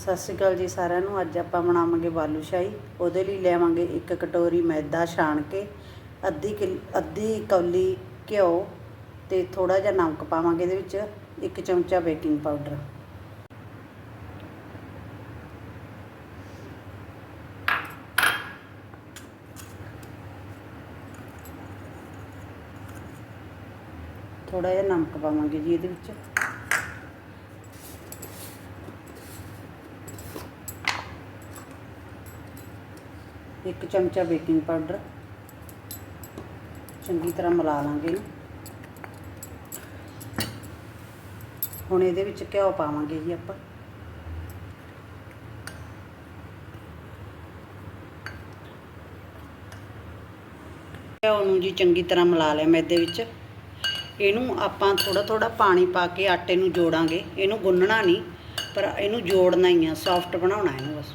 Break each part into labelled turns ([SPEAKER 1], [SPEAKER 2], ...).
[SPEAKER 1] ਸਤਿ ਸ਼੍ਰੀ ਅਕਾਲ ਜੀ ਸਾਰਿਆਂ ਨੂੰ। ਅੱਜ ਆਪਾਂ ਬਣਾਵਾਂਗੇ ਬਾਲੂ ਸ਼ਾਹੀ ਉਹਦੇ ਲਈ ਲੈਵਾਂਗੇ ਇੱਕ ਕਟੋਰੀ ਮੈਦਾ ਛਾਣ ਕੇ, ਅੱਧੀ ਕਿਲ, ਅੱਧੀ ਕੌਲੀ ਘਿਓ ਤੇ ਥੋੜਾ ਜਿਹਾ ਨਮਕ ਪਾਵਾਂਗੇ ਇਹਦੇ ਵਿੱਚ, ਇੱਕ ਚਮਚਾ ਬੇਕਿੰਗ ਪਾਊਡਰ। ਥੋੜਾ ਜਿਹਾ ਨਮਕ ਪਾਵਾਂਗੇ ਜੀ ਇਹਦੇ ਵਿੱਚ। ਇੱਕ ਚਮਚਾ ਬੇਕਿੰਗ ਪਾਊਡਰ। ਚੰਗੀ ਤਰ੍ਹਾਂ ਮਿਲਾ ਲਾਂਗੇ ਇਹਨੂੰ। ਹੁਣ ਇਹਦੇ ਵਿੱਚ ਘਿਓ ਪਾਵਾਂਗੇ ਜੀ ਆਪਾਂ। ਘਿਓ ਨੂੰ ਜੀ ਚੰਗੀ ਤਰ੍ਹਾਂ ਮਿਲਾ ਲਿਆ ਮੈਦੇ ਵਿੱਚ। ਇਹਨੂੰ ਆਪਾਂ ਥੋੜਾ ਥੋੜਾ ਪਾਣੀ ਪਾ ਕੇ ਆਟੇ ਨੂੰ ਜੋੜਾਂਗੇ। ਇਹਨੂੰ ਗੁੰਨਣਾ ਨਹੀਂ, ਪਰ ਇਹਨੂੰ ਜੋੜਨਾ ਹੀ ਆ ਸੌਫਟ ਬਣਾਉਣਾ ਇਹਨੂੰ ਬਸ।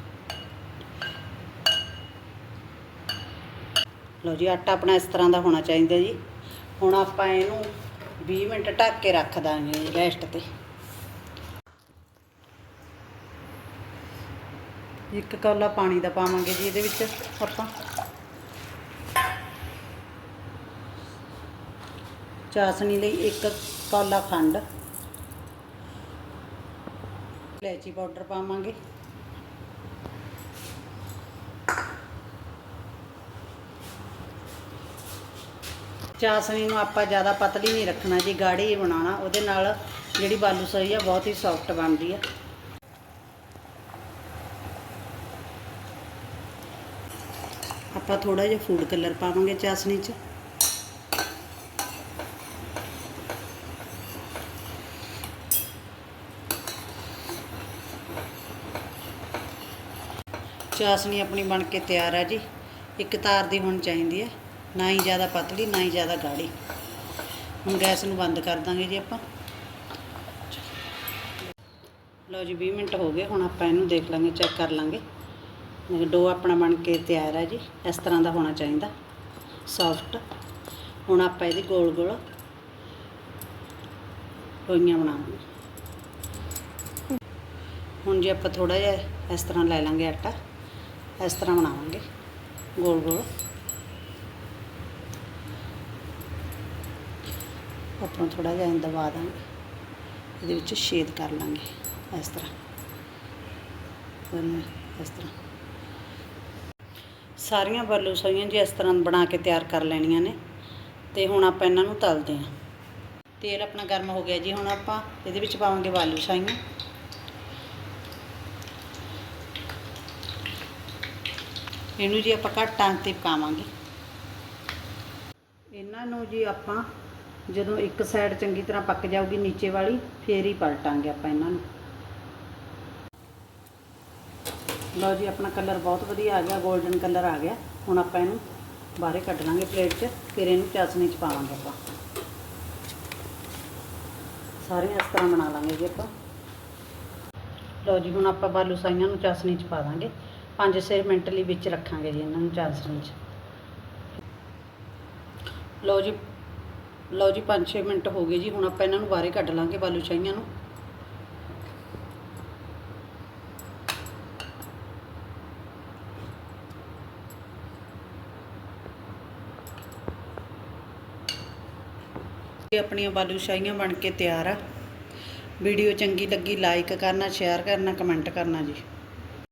[SPEAKER 1] ਲਓ ਜੀ, ਆਟਾ ਆਪਣਾ ਇਸ ਤਰ੍ਹਾਂ ਦਾ ਹੋਣਾ ਚਾਹੀਦਾ ਜੀ। ਹੁਣ ਆਪਾਂ ਇਹਨੂੰ 20 ਮਿੰਟ ਢੱਕ ਕੇ ਰੱਖ ਦਾਂਗੇ ਰੈਸਟ ਤੇ। ਇੱਕ ਕੌਲਾ ਪਾਣੀ ਦਾ ਪਾਵਾਂਗੇ ਜੀ ਇਹਦੇ ਵਿੱਚ ਆਪਾਂ। ਚਾਸਣੀ ਲਈ ਇੱਕ ਕੌਲਾ ਖੰਡ। ਇਲਾਇਚੀ ਪਾਊਡਰ ਪਾਵਾਂਗੇ। ਚਾਸਣੀ ਨੂੰ ਆਪਾਂ ਜ਼ਿਆਦਾ ਪਤਲੀ ਨਹੀਂ ਰੱਖਣਾ ਜੀ, ਗਾੜੀ ਹੀ ਬਣਾਉਣਾ। ਉਹਦੇ ਨਾਲ ਜਿਹੜੀ ਬਾਲੂ ਸਹੀ ਆ, ਬਹੁਤ ਹੀ ਸੌਫਟ ਬਣਦੀ ਆ। ਆਪਾਂ ਥੋੜਾ ਜਿਹਾ ਫੂਡ ਕਲਰ ਪਾਵਾਂਗੇ ਚਾਸਣੀ 'ਚ। ਚਾਸਣੀ ਆਪਣੀ ਬਣ ਕੇ ਤਿਆਰ ਆ ਜੀ। ਇੱਕ ਤਾਰ ਦੀ ਹੋਣੀ ਚਾਹੀਦੀ ਹੈ ਨਾ ਹੀ ਜ਼ਿਆਦਾ ਪਤਲੀ, ਨਾ ਹੀ ਜ਼ਿਆਦਾ ਗਾੜੀ। ਹੁਣ ਗੈਸ ਨੂੰ ਬੰਦ ਕਰ ਦਾਂਗੇ ਜੀ ਆਪਾਂ। ਲਓ ਜੀ 20 ਮਿੰਟ ਹੋ ਗਏ, ਹੁਣ ਆਪਾਂ ਇਹਨੂੰ ਦੇਖ ਲਾਂਗੇ, ਚੈੱਕ ਕਰ ਲਾਂਗੇ। ਡੋ ਆਪਣਾ ਬਣ ਕੇ ਤਿਆਰ ਹੈ ਜੀ, ਇਸ ਤਰ੍ਹਾਂ ਦਾ ਹੋਣਾ ਚਾਹੀਦਾ। ਸੌਫਟ। ਹੁਣ ਆਪਾਂ ਇਹਦੀ ਗੋਲ ਗੋਲ ਲੋਈਆਂ ਬਣਾਵਾਂਗੇ। ਹੁਣ ਜੇ ਆਪਾਂ ਥੋੜਾ ਜਿਹਾ ਇਸ ਤਰ੍ਹਾਂ ਲੈ ਲਾਂਗੇ ਆਟਾ। ਇਸ ਤਰ੍ਹਾਂ ਬਣਾਵਾਂਗੇ। ਗੋਲ ਗੋਲ। ਆਪਾਂ ਥੋੜਾ ਜਿਹਾ ਦਬਾ ਦਾਂਗੇ। ਇਹਦੇ ਵਿੱਚ ਛੇਦ ਕਰ ਲਾਂਗੇ ਇਸ ਤਰ੍ਹਾਂ। ਇਸ ਤਰ੍ਹਾਂ। ਸਾਰੀਆਂ ਬਾਲੂ ਸੋਈਆਂ ਜੀ ਇਸ ਤਰ੍ਹਾਂ ਬਣਾ ਕੇ ਤਿਆਰ ਕਰ ਲੈਣੀਆਂ ਨੇ। ਤੇ ਹੁਣ ਆਪਾਂ ਇਹਨਾਂ ਨੂੰ ਤਲਦੇ ਹਾਂ। ਤੇਲ ਆਪਣਾ ਗਰਮ ਹੋ ਗਿਆ ਜੀ। ਹੁਣ ਆਪਾਂ ਇਹਦੇ ਵਿੱਚ ਪਾਵਾਂਗੇ ਬਾਲੂ ਸਾਈਆਂ। ਇਹਨੂੰ ਜੀ ਆਪਾਂ ਘੱਟ ਆਂਚ ਤੇ ਪਕਾਵਾਂਗੇ। ਇਹਨਾਂ ਨੂੰ ਜੀ ਆਪਾਂ ਜਦੋਂ ਇੱਕ ਸਾਈਡ ਚੰਗੀ ਤਰ੍ਹਾਂ ਪੱਕ ਜਾਊਗੀ ਨੀਚੇ ਵਾਲੀ, ਫੇਰ ਹੀ ਪਲਟਾਂਗੇ ਆਪਾਂ ਇਹਨਾਂ ਨੂੰ। ਲਓ ਜੀ, ਆਪਣਾ ਕਲਰ ਬਹੁਤ ਵਧੀਆ ਆ ਗਿਆ 골ਡਨ ਕਲਰ ਆ ਗਿਆ। ਹੁਣ ਆਪਾਂ ਇਹਨੂੰ ਬਾਹਰੇ ਕੱਢ ਲਾਂਗੇ ਪਲੇਟ 'ਚ, ਫਿਰ ਇਹਨੂੰ ਚਾਸਣੀ 'ਚ ਪਾਵਾਂਗੇ ਆਪਾਂ। ਸਾਰੀਆਂ ਇਸ ਤਰ੍ਹਾਂ ਬਣਾ ਲਾਂਗੇ ਜੀ ਆਪਾਂ। ਲਓ ਜੀ, ਹੁਣ ਆਪਾਂ ਬਾਲੂ ਸਾਈਆਂ ਨੂੰ ਚਾਸਣੀ 'ਚ ਪਾ ਦਾਂਗੇ। 5-6 ਮਿੰਟ ਲਈ ਵਿੱਚ ਰੱਖਾਂਗੇ ਜੀ ਇਹਨਾਂ ਨੂੰ ਚਾਸਣੀ 'ਚ। ਲਓ ਜੀ ਲਓ ਜੀ 5-6 ਮਿੰਟ ਹੋ ਗਏ ਜੀ, ਹੁਣ ਆਪਾਂ ਇਹਨਾਂ ਨੂੰ ਬਾਹਰੇ ਕੱਢ ਲਾਂਗੇ ਬਾਲੂ ਸ਼ਾਹੀਆਂ ਨੂੰ। ਇਹ ਆਪਣੀਆਂ ਬਾਲੂ ਸ਼ਾਹੀਆਂ ਬਣ ਕੇ ਤਿਆਰ ਆ। ਵੀਡੀਓ ਚੰਗੀ ਲੱਗੀ ਲਾਈਕ ਕਰਨਾ ਸ਼ੇਅਰ ਕਰਨਾ ਕਮੈਂਟ ਕਰਨਾ ਜੀ।